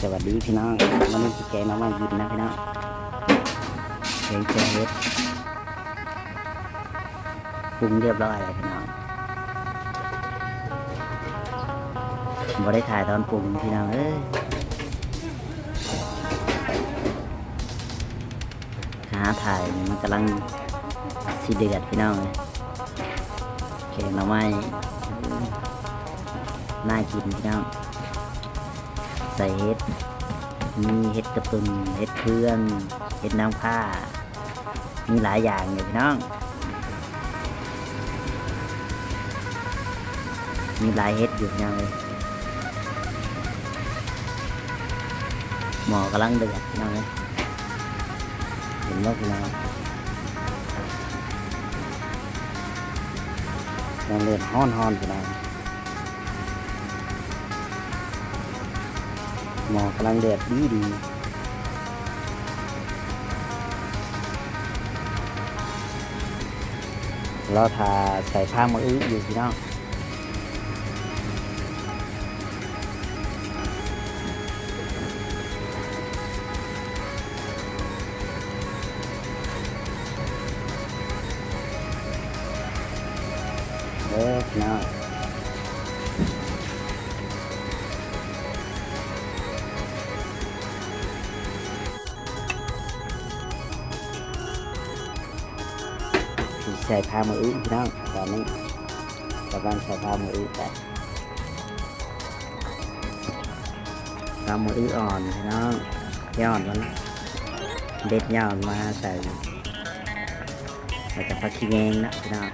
สวัสดีพี่น้องวันนี้สแกงน้องมายินนะพี่น้องเฮ้ยเจเฮ็ดปรุงเรียบร้อยแล้วพี่น้องบ่ได้ถ่ายตอนปรุงพี่น้องเอ้ยหาถ่ายมันกำลังสีเดือดพี่น้องเลยแกงหน้องไม้น่ากินพี่น้อง ใส่เห็ด มีเห็ดกระตุนเห็ดเพื่อนเห็ดน้ำผ้า มีหลายอย่างเลยพี่น้อง มีหลายเห็ดอยู่พี่น้องเลยหมอกำลังเดือดพี่น้องเลยเห็นไหมพี่น้องยังเลือดห้อนห้อนๆพี่น้อง หมอกกำลังเดือดดีดีเราทาใส่ผ้ามืออื้ออยู่พี่น้องเด้อพี่น้อง สิใส่ผ้ามืออื้อพี่น้องตอนนี้กำลังใส่ผ้ามืออื้อแต่ผ้ามืออื้ออ่อนพี่น้องย่อนมันเด็ดย่อนมาใส่แล้วก็ผักขี้แงงนะพี่น้อง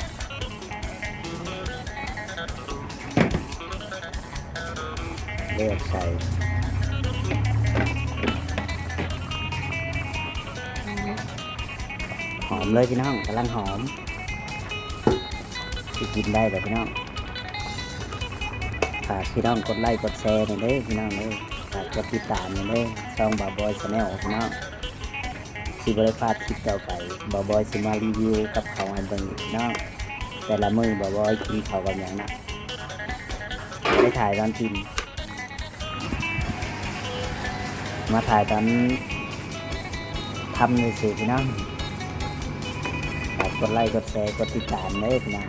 เลือกใส่ อมเลยพี่น้องกำลังหอมที่กินได้เลยพี่น้องฝากพี่น้องกดไลค์กดแชร์หน่อยเด้อพี่น้องเด้อฝากกดติดตามหน่อยเด้อช่องบาบอยชาแนลพี่น้องสิบริพลาดคลิปต่อไปบาบอยสิมารีวิวกับเขาวให้เบิ่งพี่น้องแต่ละมือบาบอยกินเขากันอย่างนะไม่ถ่ายตอนกิน มาถ่ายตอนทำในสื่อพี่น้อง ครับกดไลค์กดแชร์กดติดตามเด้นะ